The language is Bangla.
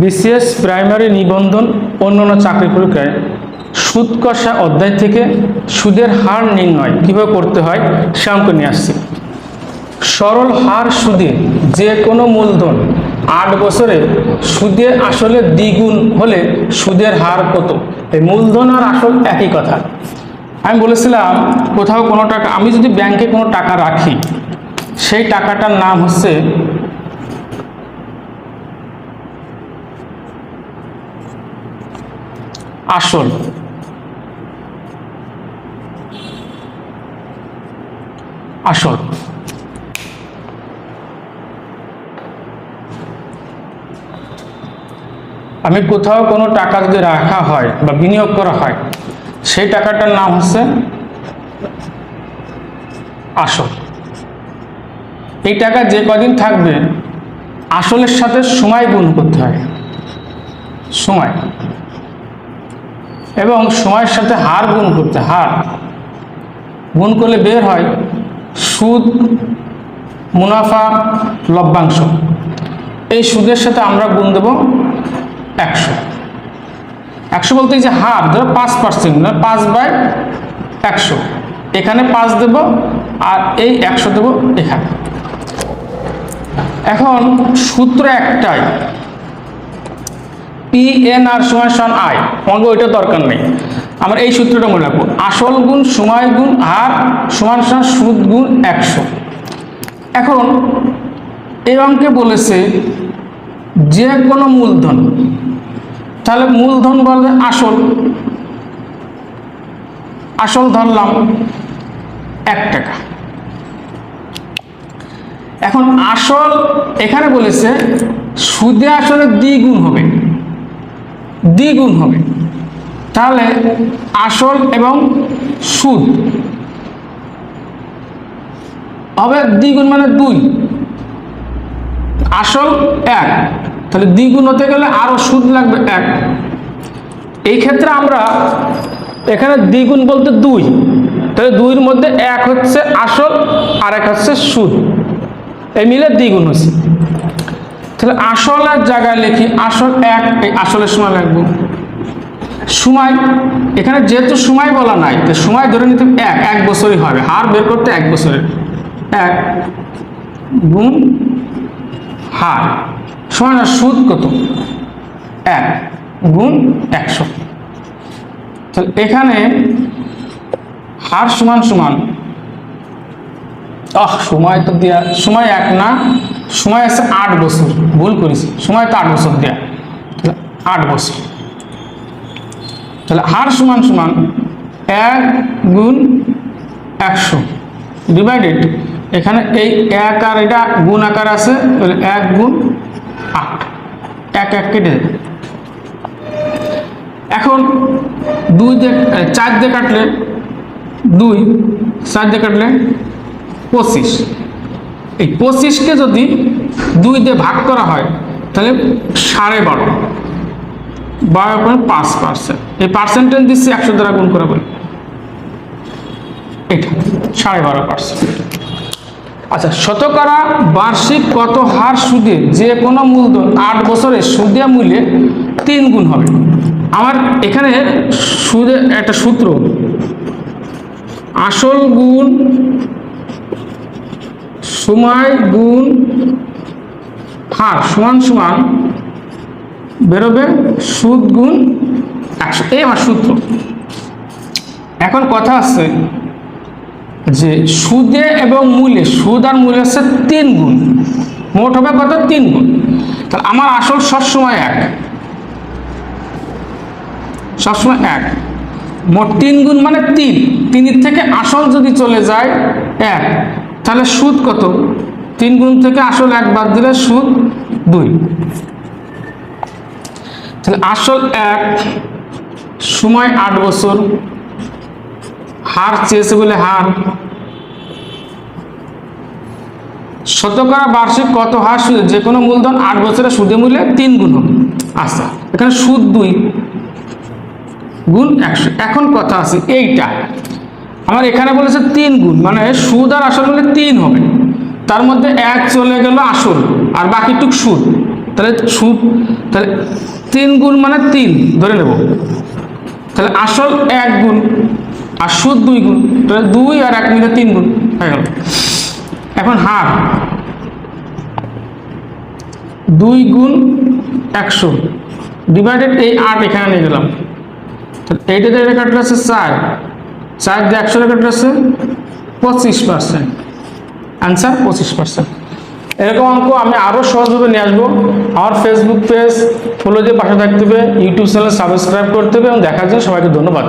বিসিএস প্রাইমারি নিবন্ধন অন্যান্য চাকরি পরীক্ষায় সুদ কষা অধ্যায় থেকে সুদের হার নির্ণয় কীভাবে করতে হয় সে অঙ্ক নিয়ে আসছি। সরল হার সুদে যে কোনো মূলধন আট বছরে সুদে আসলে দ্বিগুণ হলে সুদের হার কত? এই মূলধন আর আসল একই কথা। আমি বলেছিলাম, কোথাও কোনো টাকা আমি যদি ব্যাংকে কোনো টাকা রাখি, সেই টাকাটার নাম হচ্ছে আসল। আসল। আমি কোথাও কোনো টাকা যদি রাখা হয় বা বিনিয়োগ করা হয়, সেই টাকাটার নাম হচ্ছে আসল। এই টাকা যে কদিন থাকবে, আসলের সাথে সময় গুণ করতে হয়। সময়। এবং সময়ের সাথে হার গুণ করতে, হার। গুণ করলে বের হয় সুদ, মুনাফা, লভ্যাংশ। এই সুদের সাথে আমরা গুণ দেব একশো। একশো বলতে যে হার, ধরো পাঁচ পার্সেন্ট না পাঁচ বাই একশো। এখানে পাঁচ দেব আর এই একশো দেব এখানে। এখন সূত্র একটাই। পি এন আর সময় সমান আই আমাকে ওইটা দরকার নেই। আমরা এই সূত্রটা মনে রাখব আসল গুণ, সময় গুণ, আর সমান সমান সুদ গুণ একশো। এখন, এই অঙ্কে বলেছে যে কোনো মূলধন, তাহলে মূলধন বলতে আসল। আসল ধরলাম এক টাকা। এখন আসল এখানে বলেছে সুদে আসলে দ্বিগুণ হবে। দ্বিগুণ হবে। তাহলে আসল এবং সুদ। হবে দ্বিগুণ মানে দুই। আসল এক। তাহলে দ্বিগুণ হতে গেলে আরও সুদ লাগবে এক। এই ক্ষেত্রে আমরা এখানে দ্বিগুণ বলতে দুই। তাহলে দুইয়ের মধ্যে এক হচ্ছে আসল আর এক হচ্ছে সুদ। এই মিলে দ্বিগুণ হচ্ছে। তাহলে আসল আসলের জায়গায় লিখি, আসল এক আসলের সময় লাগবে। সময়, এখানে যেহেতু সময় বলা নাই, তো সময় ধরে নিতে এক এক বছরই হবে। হার বের করতে এক বছরের। এক গুণ হার। সমান আর সুদ কত? এক গুণ একশো। তাহলে এখানে হার সমান সমান। আহ সময় তো দেয়া, সময় এক না। সময় আছে আট বছর, ভুল করেছি। সময় তো আট বছর দেয়া। তাহলে আট বছর। তাহলে হার সমান সমান এক গুণ একশো। ডিভাইডেড এখানে এই এক আর এটা গুণ আকার আছে, তাহলে এক গুণ আট। এক এক কেটে দেবে। এখন দুই দিয়ে, চার দিয়ে কাটলে দুই, চার দিয়ে কাটলে পঁচিশ। এই পঁচিশকে যদি দুই দিয়ে ভাগ করা হয়, তাহলে সাড়ে বারো। বারো পয়েন্ট পাঁচ পার্সেন্ট এই পার্সেন্টেজ দিচ্ছি একশো দ্বারা গুণ করে বলি। এটা, সাড়ে বারো পার্সেন্ট আচ্ছা শতকরা বার্ষিক কত হার সুদে যে কোনো মূলধন আট বছরে সুদে মূল্যে তিন গুণ হবে? আমার এখানে সুদে একটা সূত্র। আসল গুণ সময় গুণ হার সমান সমান বেরোবে সুদ গুণ একশো। এই আমার সূত্র। এখন কথা আছে যে সুদে এবং মূল্যে সুদ আর মূল্য হচ্ছে তিন গুণ। মোট হবে কত? তিন গুণ। তাহলে আমার আসল সবসময় এক। সবসময় এক। মোট তিন গুণ মানে তিন। তিনের থেকে আসল যদি চলে যায়, এক। তাহলে সুদ কত? তিন গুণ থেকে আসল এক বাদ দিলে সুদ দুই। তাহলে আসল এক সময় আট বছর, হার চেয়েছে বলে হার। শতকরা বার্ষিক কত হার সুদ? যে কোনো মূলধন আট বছরের সুদে মূল্যে তিন গুণ আচ্ছা এখানে সুদ দুই, গুণ একশো। এখন কথা আছে এইটা। আমার এখানে বলেছে তিন গুণ মানে সুদ আর আসল মিলে তিন হবে। তার মধ্যে এক চলে গেল আসল, আর বাকিটুক সুদ। তাহলে সুদ, তাহলে তিন গুণ মানে তিন, ধরে নেব। তাহলে আসল এক গুণ, আর সুদ দুই গুণ, তাহলে দুই আর এক মিলে তিন গুণ, হয়ে গেল। এখন হার। দুই গুণ একশো ডিভাইডেড এই আট এখানে নিয়ে গেলাম। এইটাতে এটা কাটলে আছে চার। চার দিয়ে একশো টাকা আছে পঁচিশ পার্সেন্ট অ্যান্সার পঁচিশ পার্সেন্ট এরকম অঙ্ক আমি আরও সহজভাবে নিয়ে আসব। আমার ফেসবুক পেজ ফলো দিয়ে পাশে থাকতে হবে ইউটিউব চ্যানেল সাবস্ক্রাইব করতে হবে এবং দেখার জন্য সবাইকে ধন্যবাদ।